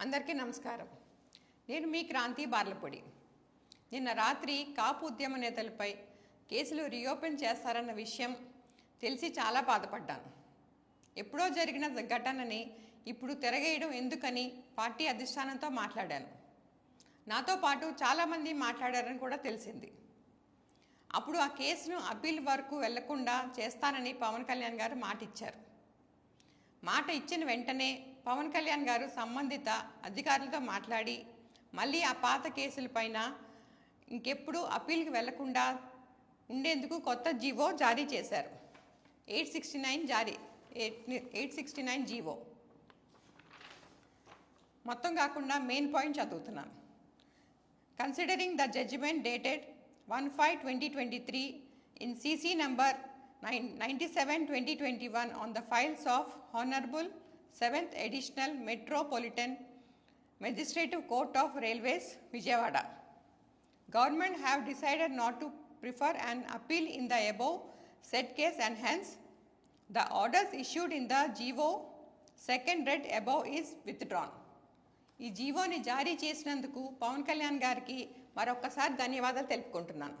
అందరికీ నమస్కారం. నేను మీ క్రాంతి బార్లపొడి. నిన్న రాత్రి కాపు ఉద్యమ నేతలపై కేసులు రీఓపెన్ చేస్తారన్న విషయం తెలిసి చాలా బాధపడ్డాను. ఎప్పుడో జరిగిన ఘటనని ఇప్పుడు తిరగేయడం ఎందుకని పార్టీ అధిష్టానంతో మాట్లాడాను. నాతో పాటు చాలామంది మాట్లాడారని కూడా తెలిసింది. అప్పుడు ఆ కేసును అప్పీల్ వరకు వెళ్ళకుండా చేస్తానని పవన్ కళ్యాణ్ గారు మాట ఇచ్చారు మాట ఇచ్చిన వెంటనే పవన్ కళ్యాణ్ గారు సంబంధిత అధికారులతో మాట్లాడి మళ్ళీ ఆ పాత కేసులపైన ఇంకెప్పుడు అప్పీల్కి వెళ్ళకుండా ఉండేందుకు కొత్త జీవో జారీ చేశారు. ఎయిట్ సిక్స్టీ నైన్ జారీ eight eight sixty nine GO. మొత్తం కాకుండా మెయిన్ పాయింట్ చదువుతున్నాను considering the judgment dated 1-5-2023 in CC number 97-2021 on the files of Honorable seventh additional metropolitan magistrate's court of railways Vijayawada. Government have decided not to prefer and appeal in the above set case and hence the orders issued in the GO second read above is withdrawn ఈ జీవోని జారీ చేసినందుకు పవన్ కళ్యాణ్ గారికి మరొకసారి ధన్యవాదాలు తెలుపుకుంటున్నాను.